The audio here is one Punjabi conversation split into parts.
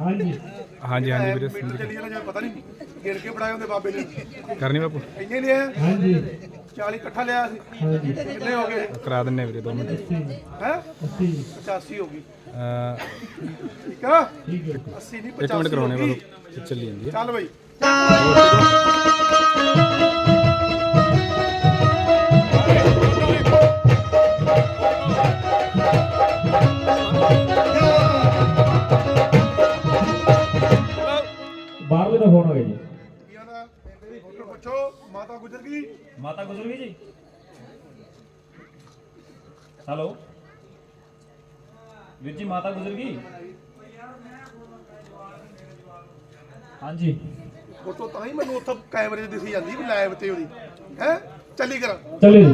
ਹਾਂਜੀ। ਹਾਂਜੀ ਹਾਂਜੀ ਵੀਰੇ ਮੈਨੂੰ ਚੱਲੀ ਜਾਣਾ ਜਿਵੇਂ ਪਤਾ ਨਹੀਂ ਗਿਣ ਕੇ ਬਣਾਏ ਹੁੰਦੇ ਬਾਬੇ ਨੇ। ਕਰਨੀ ਬਾਪੂ। ਇੰਨੇ ਲਿਆ। ਹਾਂਜੀ। 40 ਇਕੱਠਾ ਲਿਆ ਸੀ। ਹਾਂਜੀ। ਕਿੰਨੇ ਹੋ ਗਏ? ਕਰਾ ਦਿੰਨੇ ਵੀਰੇ ਦੋ ਮਿੰਟ। ਹੈ? 80 85 ਹੋ ਗਈ। ਠੀਕ ਆ? ਠੀਕ ਹੈ। 80 ਨਹੀਂ ਇੱਕ ਮਿੰਟ 85 ਕਰਾਉਣੇ। ਬਾਪੂ ਚੱਲੀ ਜਾਂਦੀ ਹੈ। ਚੱਲ ਬਈ। ਪੁੱਛੋ ਮਾਤਾ ਗੁਜ਼ਰ ਗਈ? ਮਾਤਾ ਗੁਜ਼ਰ ਗਈ ਜੀ। ਹੈਲੋ? ਵੀਰ ਜੀ ਮਾਤਾ ਗੁਜ਼ਰ ਗਈ? ਹਾਂਜੀ। ਫੋਟੋ ਤਾਂ ਹੀ ਮੈਨੂੰ ਉੱਥੇ ਕੈਮਰੇ 'ਚ ਦਿਸੀ ਜਾਂਦੀ ਵੀ ਲਾਈਵ ਤੇ ਉਹਦੀ। ਹੈ? ਚੱਲੀ ਕਰਾਂ। ਚਲੇ।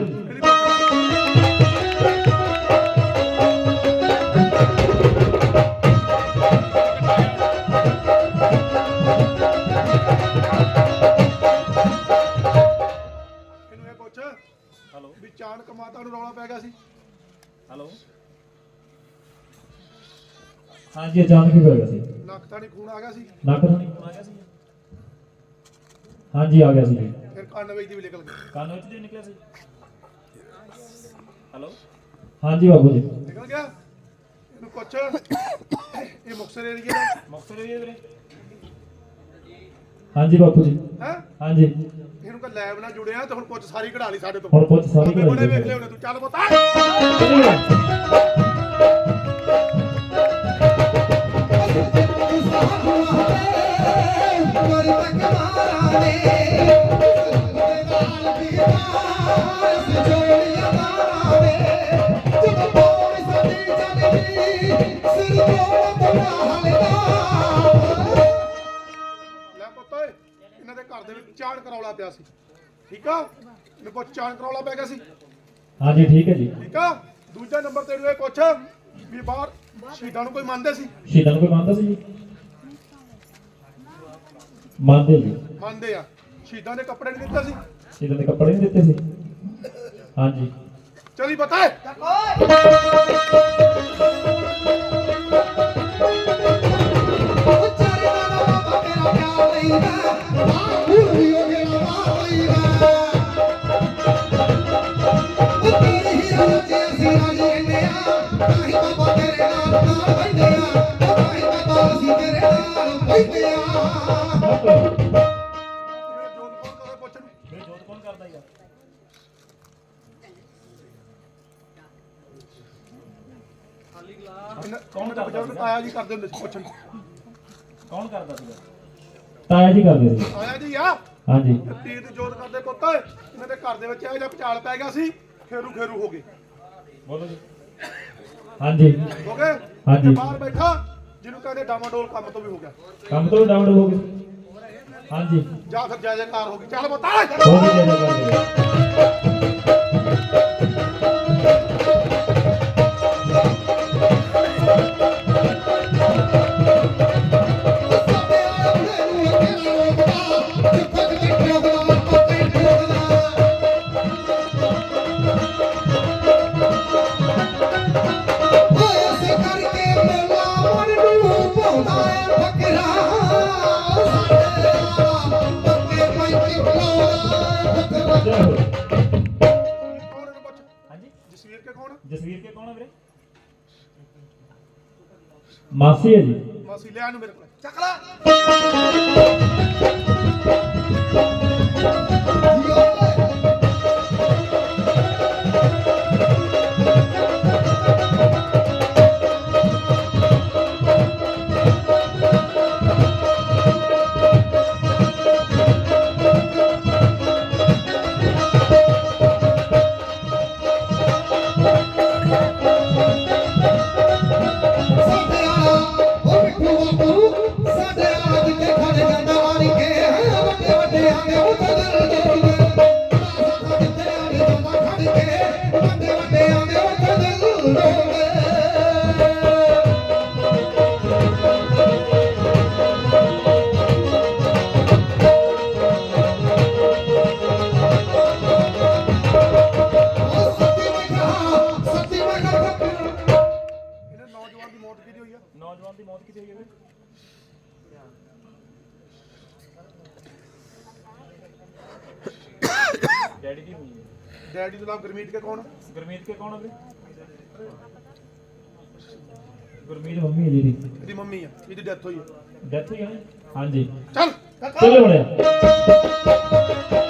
ਹਾਂਜੀ ਅਚਾਨਕ ਹੀ ਪੈ ਗਿਆ ਸੀ ਨੱਕ ਤਾਂ ਨਹੀਂ ਖੂਨ ਆ ਗਿਆ ਸੀ? ਨੱਕ ਤੋਂ ਫੋਨ ਆ ਗਿਆ ਸੀ। ਹਾਂਜੀ ਆ ਗਿਆ ਸੀ ਜੀ। ਫਿਰ ਕੰਨ ਵਿੱਚ ਦੀ ਵੀ ਨਿਕਲ ਗਿਆ ਕੰਨ ਵਿੱਚ ਦੀ ਨਿਕਲਿਆ ਸੀ। ਹੈਲੋ ਹਾਂਜੀ ਬਾਬੂ ਜੀ। ਨਿਕਲ ਗਿਆ? ਇਹਨੂੰ ਪੁੱਛ। ਇਹ ਮੁਕਸਰ ਏਰੀਆ ਦਾ ਮੁਕਤਸਰ ਏਰੀਆ ਵੀਰੇ। ਹਾਂਜੀ ਬਾਪੂ ਜੀ। ਹੈ? ਹਾਂਜੀ। ਇਹਨੂੰ ਕਹ ਲੈਬ ਨਾਲ ਜੁੜਿਆ ਤੇ ਹੁਣ ਪੁੱਛ ਸਾਰੀ ਕਢਾ ਲਈ ਸਾਡੇ ਤੋਂ। ਹੁਣ ਸਾਰੀ ਬੜੇ ਵੇਖ ਤੂੰ ਚੱਲ ਪੁੱਤ। ਚਾਣ ਕਰੌਲਾ ਪਿਆ ਸੀ। ਠੀਕ ਆ? ਇਹਨੂੰ ਪੁੱਛ ਚਾਣ ਕਰੌਲਾ ਪੈ ਗਿਆ ਸੀ। ਹਾਂਜੀ ਠੀਕ ਹੈ ਜੀ। ਠੀਕ ਆ? ਦੂਜਾ ਨੰਬਰ ਤੇ ਇਹ ਪੁੱਛ ਵੀ ਬਾਹਰ ਸ਼ਹੀਦਾਂ ਨੂੰ ਕੋਈ ਮੰਨਦੇ ਸੀ? ਸ਼ਹੀਦਾਂ ਨੂੰ ਕੋਈ ਮੰਨਦਾ ਸੀ ਜੀ? ਮੰਨਦੇ ਜੀ ਮੰਨਦੇ ਆ। ਸ਼ਹੀਦਾਂ ਦੇ ਕੱਪੜੇ ਨਹੀਂ ਦਿੱਤੇ ਸੀ। ਸ਼ਹੀਦਾਂ ਦੇ ਕੱਪੜੇ ਨਹੀਂ ਦਿੱਤੇ ਸੀ। ਹਾਂਜੀ। ਚਲੀ ਪਤਾ ਜੋਨ ਕੌਣ ਦਾ ਬਜ਼ੁਰਗ ਆਇਆ ਜੀ ਕਰਦੇ ਹੁੰਦੇ ਸੀ ਕੌਣ ਕਰਦਾ ਸੀਗਾ? ਤਾਇਆ ਜੀ ਕਰਦੇ ਸੀ ਆਇਆ ਜੀ ਆ? ਹਾਂਜੀ। ਤੇ ਤੀਰ ਦੀ ਜੋਤ ਕਰਦੇ ਪੁੱਤ ਇਹਨਾਂ ਦੇ ਘਰ ਦੇ ਵਿੱਚ ਇਹੋ ਜਿਹਾ ਪਚਾਲ ਪੈ ਗਿਆ ਸੀ ਖੇਰੂ ਖੇਰੂ ਹੋ ਗਏ। ਬੋਲੋ ਜੀ। ਹਾਂਜੀ। ਹੋ ਗਏ? ਹਾਂਜੀ। ਤੇ ਬਾਹਰ ਬੈਠਾ ਜਿਹਨੂੰ ਕਹਿੰਦੇ ਡਾਮਾਡੋਲ ਕੰਮ ਤੋਂ ਵੀ ਹੋ ਗਿਆ। ਕੰਮ ਤੋਂ ਡਾਊਨ ਹੋ ਗਏ। ਹਾਂਜੀ। ਜਾਂ ਫਿਰ ਜੈ ਜੈਕਾਰ ਹੋ ਗਈ। ਚੱਲ ਬਤਾ ਹੋ ਗਈ ਜੈ ਜੈਕਾਰ ਜੀ। ਜੈ ਜਸਵੀਰ ਕੇ ਕੌਣ ਜਸਵੀਰ ਕੇ ਕੌਣ ਹੈ ਵੀਰੇ? ਮਾਸੀ ਹੈ ਜੀ। ਮਾਸੀ ਲਿਆ ਨੂੰ ਮੇਰੇ ਕੋਲ। ਚੱਕ ਲੈ। ਦੀ ਮੌਤ ਕਿਤੇ ਹੋਈ ਹੈ ਡੈਡੀ ਦੀ ਡੈਡੀ ਦਾ ਨਾਮ ਗੁਰਮੀਤ ਕੇ ਕੌਣ? ਗੁਰਮੀਤ ਕੇ ਕੌਣ ਹੈ ਵੀਰੇ? ਗੁਰਮੀਤ ਮੰਮੀ ਹੈ ਜੀ ਇਹਦੀ ਮੰਮੀ ਆ ਇਹਦੀ ਡੈਥ ਹੋਈ ਹੈ। ਡੈਥ ਹੋਈ ਹੈ ਹਾਂਜੀ। ਚੱਲ ਚਲੋ ਬੜਿਆ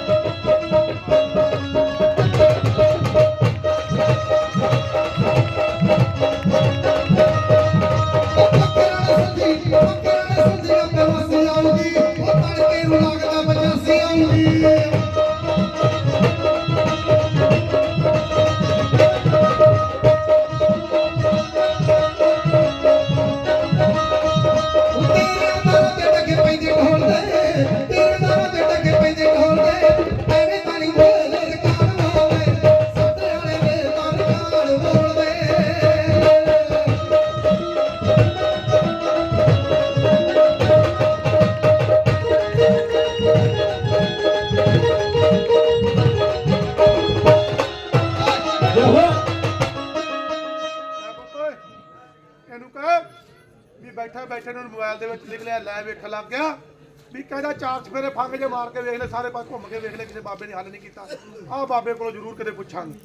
ਵੀ ਕਹਿੰਦਾ ਚਾਰ ਚਫੇਰੇ ਫੰਗ ਜੇ ਮਾਰ ਕੇ ਵੇਖ ਲੈ ਸਾਰੇ ਪਾਸੇ ਘੁੰਮ ਕੇ ਵੇਖ ਲੈ ਕਿਸੇ ਬਾਬੇ ਨੇ ਹੱਲ ਨਹੀਂ ਕੀਤਾ। ਆਹ ਬਾਬੇ ਕੋਲੋਂ ਜ਼ਰੂਰ ਕਿਤੇ ਪੁੱਛਾਂਗੇ।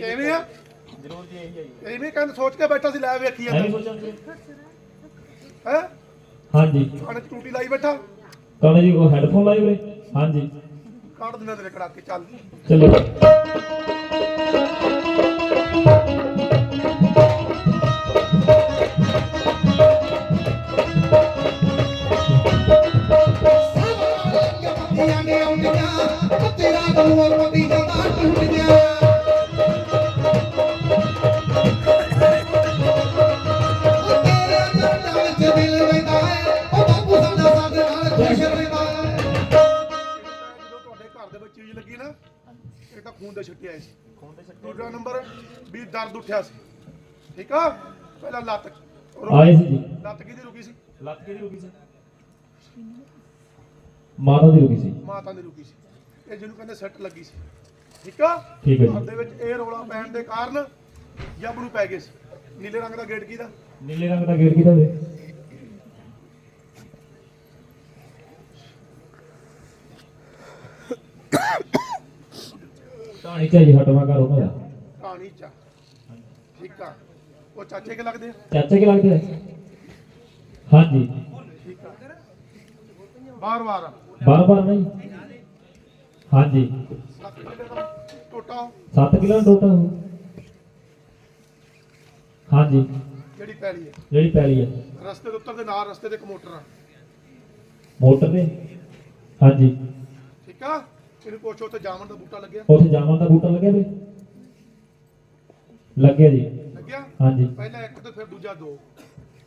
ਕਿਵੇਂ ਆ? ਜ਼ਰੂਰ ਜੀ ਇਹੀ ਹੈ ਜੀ। ਐਵੇਂ ਕਹਿੰਦੇ ਸੋਚ ਕੇ ਬੈਠਾ ਸੀ ਲੈ ਵੇਖੀ ਜਾਂਦਾ। ਹੈ? ਹਾਂਜੀ। ਚ ਟੂਟੀ ਲਾਈ ਬੈਠਾ? ਕਾਲੇ ਜੀ ਉਹ ਹੈੱਡਫੋਨ ਲਾਏ ਵੀਰੇ ਹਾਂਜੀ। ਕੱਢ ਦਿਨਾਂ ਤੇਰੇ ਕੜਾਕੇ ਚੱਲ। ਚਲੋ। ਤੇਰੇ ਜਦੋਂ ਘਰ ਦੇ ਵਿੱਚ ਚੀਜ਼ ਲੱਗੀ ਨਾ ਇਹ ਤਾਂ ਖੂਨ ਦੇ ਛਿੱਟੇ ਆਏ ਸੀ। ਖੂਨ ਦੇ ਛੱਟੇ ਦੂਜਾ ਨੰਬਰ ਵੀ ਦਰਦ ਉੱਠਿਆ ਸੀ। ਠੀਕ ਆ? ਪਹਿਲਾਂ ਲੱਤ ਆਏ ਸੀ ਜੀ। ਲੱਤ ਕਿਹਦੀ ਰੁਕੀ ਸੀ? ਲੱਤ ਕਿਹਦੀ ਰੁਕੀ ਸੀ? ਮਾਤਾ ਦੀ ਰੁਕੀ ਸੀ। ਮਾਤਾ ਰੁਕੀ ਸੀ। ਇਹ ਜਿਹਨੂੰ ਕਹਿੰਦੇ ਸੱਟ ਲੱਗੀ ਸੀ। ਠੀਕ ਆ? ਠੀਕ ਹੈ ਜੀ। ਘਰ ਦੇ ਵਿੱਚ ਇਹ ਰੋਲਾ ਪੈਣ ਦੇ ਕਾਰਨ ਜੱਬ ਨੂੰ ਪੈ ਗਏ ਸੀ। ਨੀਲੇ ਰੰਗ ਦਾ ਗੇਟ ਕਿਹਦਾ? ਨੀਲੇ ਰੰਗ ਦਾ ਗੇਟ ਕਿਹਦਾ ਵੀਰੇ ਕਹਾਣੀ ਚ ਜੀ ਹਟਵਾ ਉਹਨਾਂ ਦਾ ਕਹਾਣੀ ਚ। ਠੀਕ ਆ। ਉਹ ਚਾਚੇ ਕੇ ਲੱਗਦੇ ਆ? ਚਾਚਾ ਕੀ ਲੱਗਦੇ ਆ? ਹਾਂਜੀ। ਠੀਕ ਆ। ਬਾਰ ਬਾਰ। ਬਾਰ ਬਾਰ ਨਹੀਂ। ਹਾਂਜੀ। ਲੱਤ ਕਿਹਦੇ ਦਾ ਟੋਟਾ 7 ਕਿਲੋ ਟੋਟਾ ਹਾਂਜੀ। ਜਿਹੜੀ ਪੈਲੀ ਹੈ। ਜਿਹੜੀ ਪੈਲੀ ਹੈ। ਰਸਤੇ ਦੇ ਉੱਤਰ ਦੇ ਨਾਲ ਰਸਤੇ ਦੇ ਇੱਕ ਮੋਟਰ ਆ। ਮੋਟਰ ਤੇ ਹਾਂਜੀ। ਠੀਕ ਆ? ਇਹਨੂੰ ਪੁੱਛ ਉੱਥੇ ਜਾਮਨ ਦਾ ਬੂਟਾ ਲੱਗਿਆ? ਉੱਥੇ ਜਾਮਨ ਦਾ ਬੂਟਾ ਲੱਗਿਆ ਵੀ ਲੱਗਿਆ ਜੀ। ਲੱਗਿਆ? ਹਾਂਜੀ। ਪਹਿਲਾਂ ਇੱਕ ਤੇ ਫਿਰ ਦੂਜਾ ਦੋ।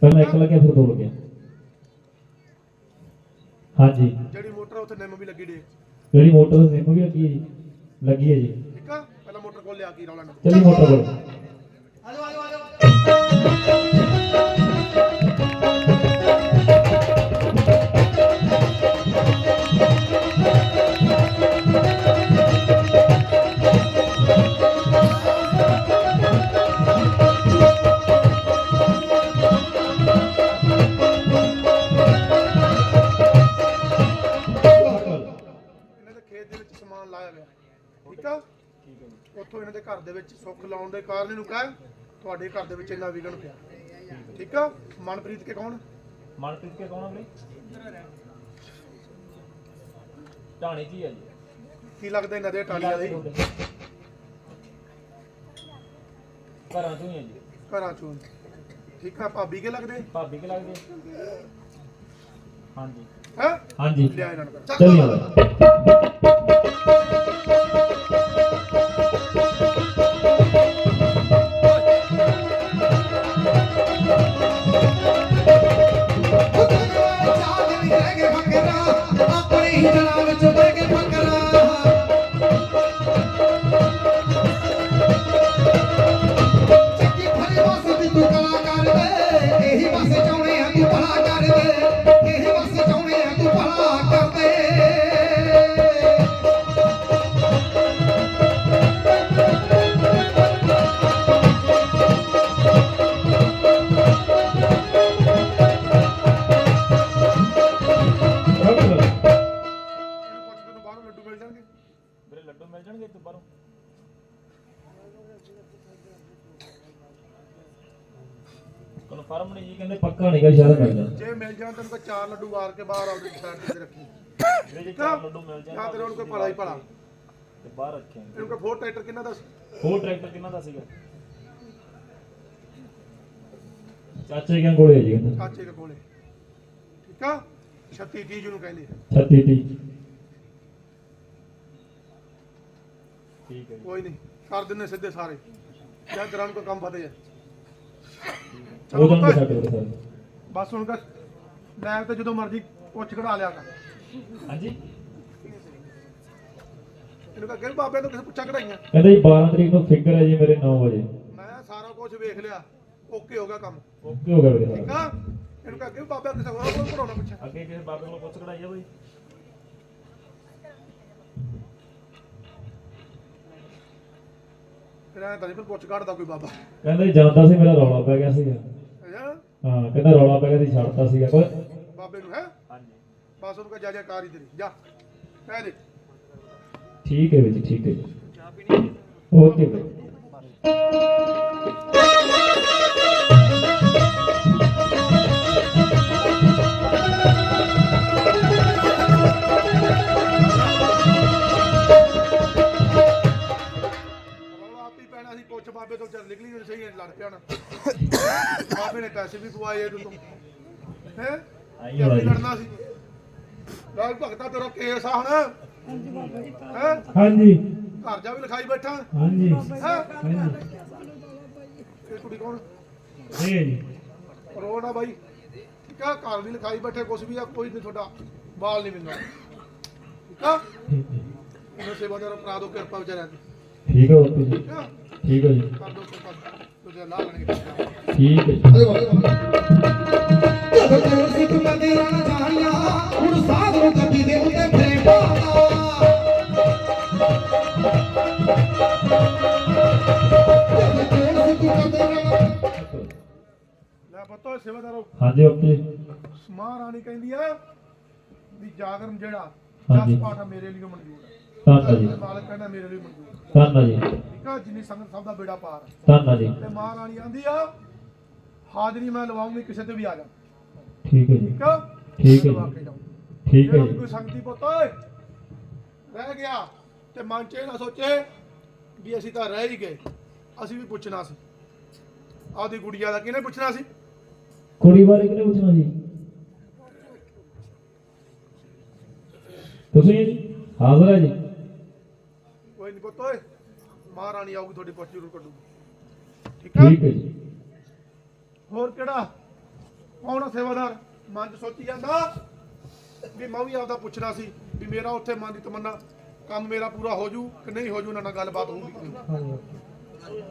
ਪਹਿਲਾਂ ਇੱਕ ਲੱਗਿਆ ਫਿਰ ਦੋ ਲੱਗਿਆ। ਹਾਂਜੀ। ਜਿਹੜੀ ਮੋਟਰ ਆ, ਉੱਥੇ ਨਿੰਮ ਵੀ ਲੱਗੀ ਡੇ ਜਿਹੜੀ ਮੋਟਰ ਨਿੰਮ ਵੀ ਲੱਗੀ ਹੈ ਜੀ। ਲੱਗੀ ਹੈ ਜੀ। ਠੀਕ ਆ? ਪਹਿਲਾਂ ਮੋਟਰ ਕੋਲ ਲਿਆ ਕੀ ਰੌਲਾ ਨਾ। ਚੱਲੀ ਮੋਟਰ ਕੋਲ। ਇਹਨਾਂ ਠੀਕ ਆ? ਉੱਥੋਂ ਇਹਨਾਂ ਦੇ ਘਰ ਦੇ ਵਿੱਚ ਸੁੱਖ ਲਾਉਣ ਦੇ ਕਾਰਨ ਇਹਨੂੰ ਕਹੇ ਤੁਹਾਡੇ ਘਰ ਦੇ ਵਿੱਚ ਇੰਨਾ ਵਿਗਣ ਪਿਆ। ਠੀਕ ਆ? ਮਨਪ੍ਰੀਤ ਕੇ ਕੌਣ? ਮਨਪ੍ਰੀਤ ਕੇ ਕੌਣ ਆ ਵੀਰੇ ਢਾਣੀ ਜੀ ਹੈ ਜੀ। ਕੀ ਲੱਗਦਾ ਇਹਨਾਂ ਦੇ ਟਾਲੀਆਂ ਦੇ ਘਰਾਂ ਚੋਂ ਹੀ ਜੀ। ਘਰਾਂ ਚੋਂ। ਠੀਕ ਆ? ਭਾਬੀ ਕੇ ਲੱਗਦੇ? ਭਾਬੀ ਕੇ ਲੱਗਦੇ। ਹਾਂਜੀ। ਹੈ? ਹਾਂਜੀ। ਲਿਆ ਇਹਨਾਂ ਨੂੰ। ਕਰ। ਨਹੀਂ ਜੀ ਕਹਿੰਦੇ ਪੱਕਾ ਨਹੀਂਗਾ ਸ਼ਾਇਦ ਮਿਲ ਜਾਣਾ ਜੇ ਮਿਲ ਜਾਣ ਤੈਨੂੰ ਕੋਈ ਚਾਰ ਲੱਡੂ ਵਾਰ ਕੇ ਬਾਹਰ ਆਉਦੇ ਸਾਈਡ ਤੇ ਰੱਖੀ। ਜਿਹੜੇ ਜੇ ਚਾਰ ਲੱਡੂ ਮਿਲ ਜਾਣ ਜਾਂ ਤੇਰੇ ਉਹਨੂੰ ਕੋਈ ਭਲਾ ਹੀ ਭਲਾ। ਤੇ ਬਾਹਰ ਰੱਖਿਆਂਗੇ ਇਹਨੂੰ ਕੋਈ ਫੋਰ ਟਰੈਕਟਰ ਕਿੰਨਾ ਦੱਸ ਹੋਰ ਟਰੈਕਟਰ ਕਿੰਨਾ ਦਾ ਸੀਗਾ? ਚਾਚੇ ਕਿਆਂ ਕੋਲੇ ਜੀ ਕਹਿੰਦਾ। ਚਾਚੇ ਦੇ ਕੋਲੇ ਠੀਕ ਆ? 36 30 ਜਿਹਨੂੰ ਕਹਿੰਦੇ ਆ। 36 ਤੀ ਠੀਕ ਹੈ ਜੀ। ਕੋਈ ਨਹੀਂ ਕਰ ਦਿੰਨੇ ਸਿੱਧੇ ਸਾਰੇ। ਜਾਂ ਨੂੰ ਕੋਈ ਕੰਮ ਵਧੇ ਜਾ ਉਹ ਜਾਣਗੇ ਸਾਡੇ ਕੋਲ ਸਾਰੇ ਬਸ ਹੁਣ ਲੈਬ ਤੇ ਜਦੋਂ ਮਰਜ਼ੀ ਪੁੱਛ ਕਢਾ ਲਿਆ ਕਰ। ਹਾਂਜੀ। ਇਹਨੂੰ ਕਹ ਬਾਬੇ ਤੋਂ ਕਿਸੇ ਪੁੱਛਾ ਕਢਾਈਆਂ। ਕਹਿੰਦਾ ਜੀ 12 ਤਰੀਕ ਨੂੰ ਫਿਕਰ ਹੈ ਜੀ ਮੇਰੇ 9 ਵਜੇ। ਮੈਂ ਸਾਰਾ ਕੁਝ ਵੇਖ ਲਿਆ। ਓਕੇ ਹੋ ਗਿਆ ਕੰਮ। ਓਕੇ ਹੋ ਗਿਆ ਮੇਰੇ ਠੀਕ ਨਾਲ ਆ? ਇਹਨੂੰ ਕਹ ਬਾਬੇ ਕਿਸੇ ਹੋਰ ਕੋਲ ਪੁੱਛਾ। ਅੱਗੇ ਕਿਸੇ ਬਾਬੇ ਕੋਲੋਂ ਪੁੱਛ ਕਢਾਈ ਆ ਬਈ ਫਿਰ ਐਂ ਤਾਂ ਨਹੀਂ ਫਿਰ ਪੁੱਛ ਕੱਢਦਾ ਕੋਈ ਬਾਬਾ। ਕਹਿੰਦਾ ਜੀ ਜਾਂਦਾ ਸੀ ਮੇਰਾ ਰੌਲਾ ਪੈ ਗਿਆ ਸੀਗਾ। ਹਾਂ ਕਹਿੰਦਾ ਰੌਲਾ ਪੈ ਗਿਆ ਸੀ ਛੱਡਤਾ ਸੀਗਾ। ਕੋਈ? ਬਾਬੇ ਨੂੰ ਹੈ? ਹਾਂਜੀ। ਬਸ ਉਹਨੂੰ ਕਹ ਜਾ ਜਾ ਕਾਰ ਹੀ ਤੇਰੀ ਜਾ। ਕਹਿ ਦੇ ਠੀਕ ਹੈ ਜੀ ਠੀਕ ਹੈ ਜੀ। ਓਕੇ ਬਾਈ ਬਾਬੇ ਤੋਂ ਚੱਲ ਨਿਕਲੀ ਸਹੀ ਲੜ ਪਿਆ ਨਾ। ਬਾਬੇ ਨੇ ਪੈਸੇ ਵੀ ਪਵਾਏ ਇਹਨੂੰ ਤੋਂ। ਹੈ? ਆਈ ਕੀ ਲੜਨਾ ਸੀ। ਲਾਲ ਭਗਤਾ ਤੇਰਾ ਕੇਸ ਆ ਹੁਣ। ਹੈ? ਹਾਂਜੀ। ਘਰ ਜਾ ਵੀ ਲਿਖਾਈ ਬੈਠਾ। ਹਾਂਜੀ। ਹੈ? ਹਾਂਜੀ। ਇਹ ਕੁੜੀ ਕੌਣ? ਇਹ ਜੀ। ਆ ਬਾਈ। ਠੀਕ ਆ ਘਰ ਵੀ ਲਿਖਾਈ ਬੈਠੇ ਕੁਛ ਵੀ ਆ ਕੋਈ ਨਹੀਂ ਤੁਹਾਡਾ ਬਾਲ ਨਹੀਂ ਮਿਲਣਾ। ਠੀਕ ਆ? ਹੈ ਇਹਨਾਂ ਸੇਵਾਦਾਰ ਕਰਾ ਦੋ ਕਿਰਪਾ ਵਿਚਾਰਿਆਂ ਦੀ। ਠੀਕ ਹੈ ਓਕੇ ਜੀ। ਠੀਕ ਹੈ ਜੀ। ਠੀਕ ਹੈ ਜਦੋਂ ਸਿੱਖ ਜਾਣੀਆਂ ਹੁਣ ਸਾਧ ਗੱਦੀ ਦੇ ਉੱਤੇ ਲੈ ਪਤੋ ਸੇਵਾਦਾਰੋ। ਹਾਂਜੀ ਓਕੇ। ਮਹਾਰਾਣੀ ਕਹਿੰਦੀ ਆ ਵੀ ਜਾਗਰਮ ਜਿਹੜਾ। ਜਸ ਪਾਠ ਮੇਰੇ ਲਈ ਮਨਜ਼ੂਰ ਹੈ। ਧੰਨਾ ਜੀ। ਮਾਲਕ ਕਹਿੰਦਾ ਮੇਰੇ ਲਈ ਮਨਜ਼ੂਰ ਹੈ। ਧੰਨਾ ਜੀ। ਆ ਜਿੰਨੀ ਸੰਗਤ ਸਭ ਦਾ ਬੇੜਾ ਪਾਰ। ਧੰਨਾ ਜੀ। ਤੇ ਮਹਾਰਾਣੀ ਆਂਦੀ ਆ ਹਾਜ਼ਰੀ ਮੈਂ ਲਵਾਉਂਗੀ ਕਿਸੇ ਤੇ ਵੀ ਆ ਜਾ। ਠੀਕ ਹੈ ਜੀ। ਠੀਕ ਹੈ ਜੀ। ਕੇ। ਠੀਕ ਹੈ ਜੀ। ਕੋਈ ਸੰਗਤੀ ਪੁੱਤ ਓਏ ਰਹਿ ਗਿਆ। ਤੇ ਮਨ ਚ ਇਹ ਨਾ ਸੋਚੇ ਵੀ ਅਸੀਂ ਤਾਂ ਰਹਿ ਹੀ ਗਏ। ਅਸੀਂ ਵੀ ਪੁੱਛਣਾ ਸੀ। ਆਦੀ ਗੁੜੀਆ ਦਾ ਕਿਹਨੇ ਪੁੱਛਣਾ ਸੀ? ਕੁੜੀ ਬਾਰੇ ਕਿਹਨੇ ਪੁੱਛਣਾ ਜੀ? ਤੁਸੀਂ ਹਾਜ਼ਰ ਹੈ ਜੀ। ਕੋਈ ਨਹੀਂ ਪੁੱਤ ਓਏ। ਮਹਾਰਾਣੀ ਆਊਗੀ ਤੁਹਾਡੀ ਪੁੱਛ ਜ਼ਰੂਰ ਕੱਢੂਗੀ। ਠੀਕ ਆ? ਠੀਕ ਹੈ ਜੀ। ਹੋਰ ਕਿਹੜਾ? ਕੌਣ ਸੇਵਾਦਾਰ? ਮਨ ਚ ਸੋਚੀ ਜਾਂਦਾ ਵੀ ਮੈਂ ਵੀ ਆਪਦਾ ਪੁੱਛਣਾ ਸੀ ਵੀ ਮੇਰਾ ਉੱਥੇ ਮਨ ਦੀ ਤਮੰਨਾ ਕੰਮ ਮੇਰਾ ਪੂਰਾ ਹੋ ਜੂ ਕਿ ਨਹੀਂ ਹੋ ਜੂ ਉਹਨਾਂ ਨਾਲ ਗੱਲਬਾਤ ਹੋਊਗੀ ਨਹੀਂ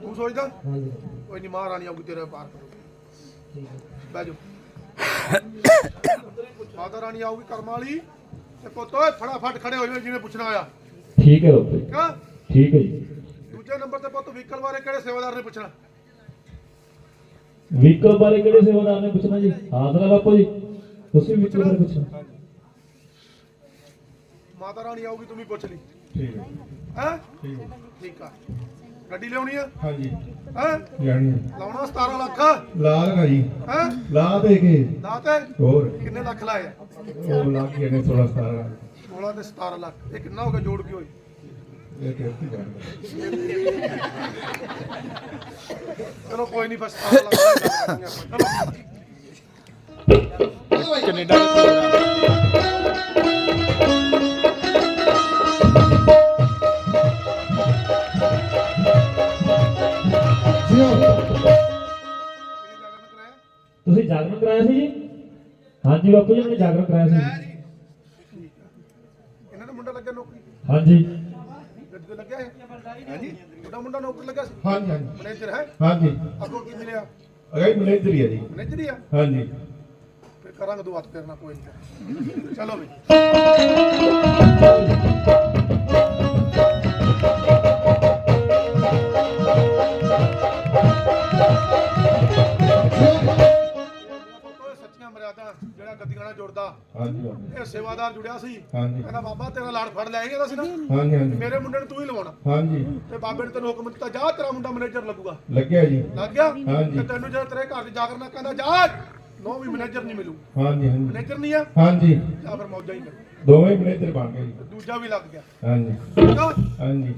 ਤੂੰ ਸੋਚਦਾ? ਕੋਈ ਨਹੀਂ ਮਹਾਰਾਣੀ ਆਊਗੀ ਤੇਰੇ ਪਾਰ ਕਰੂਗੀ ਬਹਿ ਜਾ ਮਾਤਾ ਰਾਣੀ ਆਊਗੀ ਕਰਮ ਵਾਲੀ ਤੇ ਪੁੱਤ ਓਏ ਫਟਾਫਟ ਖੜੇ ਹੋ ਜਾਓ ਜਿਵੇਂ ਪੁੱਛਣਾ ਹੋਇਆ। ਠੀਕ ਹੈ ਠੀਕ ਆ ਠੀਕ ਹੈ ਜੀ। ਦੂਜੇ ਨੰਬਰ ਤੇ ਪੁੱਤ ਵਹੀਕਲ ਬਾਰੇ ਕਿਹੜੇ ਸੇਵਾਦਾਰ ਨੇ ਪੁੱਛਣਾ? ਵਹੀਕਲ ਬਾਰੇ ਕਿਹੜੇ ਸੇਵਾਦਾਰ ਨੇ ਪੁੱਛਣਾ ਜੀ? ਹਾਜ਼ਰ ਹੈ ਬਾਪੂ ਜੀ। ਤੁਸੀਂ ਵਹੀਕਲ ਬਾਰੇ ਪੁੱਛਣਾ ਮਾਤਾ ਰਾਣੀ ਆਊਗੀ ਤੂੰ ਵੀ ਪੁੱਛ ਲਈ। ਠੀਕ ਹੈ। ਹੈ? ਠੀਕ ਆ। ਗੱਡੀ ਲਿਆਉਣੀ ਆ? ਹਾਂਜੀ। ਹੈ? ਜਾਣੀ ਲਾਉਣਾ 17 ਲੱਖ? ਲਾ ਲਗਾ ਜੀ। ਹੈ? ਲਾ ਦੇ ਕੇ। ਨਾ ਤੇ। ਹੋਰ। ਕਿੰਨੇ ਲੱਖ ਲਾਏ ਆ? ਉਹ ਲਾ ਕੇ ਨੇ 16 17 16 ਤੇ 17 ਲੱਖ। ਇਹ ਕਿੰਨਾ ਹੋ ਗਿਆ ਜੋੜ ਕੇ ਹੋਈ ਇਹ ਚਲੋ ਕੋਈ ਨਹੀਂ ਬਸ 17 ਲੱਖ ਦੀ ਗੱਲ ਕਰਾਂਗੇ ਆਪਾਂ। ਚਲੋ। ਕੈਨੇਡਾ ਦੇ ਪ੍ਰੋਗਰਾਮ ਕਿਹੜੀ ਜਗ੍ਹਾ ਤੇ ਕਰਾਇਆ? ਤੁਸੀਂ ਜਾਗਰਣ ਕਰਾਇਆ ਸੀ ਜੀ? ਹਾਂਜੀ ਬਾਪੂ ਜੀ ਨੇ ਜਾਗਰਣ ਕਰਾਇਆ ਸੀ। ਹਾਂਜੀ। ਗੱਡੀ ਤੇ ਲੱਗਿਆ ਹੈ ਹਾਂਜੀ। ਤੁਹਾਡਾ ਮੁੰਡਾ ਨੌਕਰੀ ਲੱਗਿਆ ਸੀ? ਹਾਂਜੀ ਹਾਂਜੀ। ਮੈਨੇਜਰ ਹੈ? ਹਾਂਜੀ। ਅੱਗੋਂ ਕੀ ਮਿਲਿਆ? ਅਗਾਈ ਮੈਨੇਜਰ ਹੀ ਹੈ ਜੀ। ਮੈਨੇਜਰ ਹੀ ਆ? ਹਾਂਜੀ। ਫਿਰ ਕਰਾਂਗੇ ਦੋ ਹੱਥ ਕਰਨਾ ਕੋਈ ਨਹੀਂ। ਚਲੋ ਵੀ। ਨਾਲ ਜੁੜਦਾ। ਇਹ ਸੇਵਾਦਾਰ ਜੁੜਿਆ ਸੀ। ਕਹਿੰਦਾ ਬਾਬਾ ਤੇਰਾ ਲੜ ਫੜ ਲੈ ਆਏਗਾ ਸੀ ਨਾ ਹਾਂਜੀ ਹਾਂਜੀ ਮੇਰੇ ਮੁੰਡੇ ਨੂੰ ਤੂੰ ਹੀ ਲਵਾਉਣਾ। ਹਾਂਜੀ। ਤੇ ਬਾਬੇ ਨੇ ਤੈਨੂੰ ਹੁਕਮ ਦਿੱਤਾ ਜਾ ਤੇਰਾ ਮੁੰਡਾ ਮੈਨੇਜਰ ਲੱਗੂਗਾ। ਲੱਗਿਆ ਜੀ। ਲੱਗ ਗਿਆ? ਹਾਂਜੀ। ਤੇ ਤੈਨੂੰ ਜਦੋਂ ਤੇਰੇ ਘਰ 'ਚ ਜਾ ਕਰਨਾ ਕਹਿੰਦਾ ਜਾ ਨੋ ਵੀ ਮੈਨੇਜਰ ਨਹੀਂ ਮਿਲੂ। ਹਾਂਜੀ ਹਾਂਜੀ। ਮੈਨੇਜਰ ਨਹੀਂ ਆ? ਹਾਂਜੀ। ਜਾਂ ਫਿਰ ਮੌਜਾਂ ਹੀ ਕਰ ਦੋਵੇਂ ਮੈਨੇਜਰ ਬਣ ਗਏ ਜੀ। ਦੂਜਾ ਵੀ ਲੱਗ ਗਿਆ। ਹਾਂਜੀ? ਹਾਂਜੀ।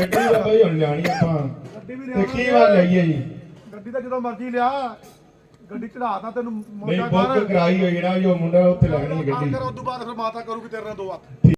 ਗੱਡੀ ਜੀ ਹੁਣ ਲਿਆਣੀ ਆਪਾਂ। ਗੱਡੀ ਵੀ ਤੇ ਕੀ ਵਾਰ ਲਈਏ ਜੀ? ਗੱਡੀ ਤਾਂ ਜਦੋਂ ਮਰਜ਼ੀ ਲਿਆ। ਗੱਡੀ ਚੜਾਤਾ ਤੈਨੂੰ ਨਹੀਂ ਬੁੱਕ ਕਰਾਈ ਹੋਈ ਨਾ ਜੋ ਮੁੰਡਾ ਉੱਥੇ ਲੱਗਣੀ ਹੈ ਗੱਡੀ ਕਰ ਉਸ ਤੋਂ ਬਾਅਦ ਫਿਰ ਮਾਤਾ ਕਰੂਗੀ ਤੇਰੇ ਨਾਲ ਦੋ ਹੱਥ।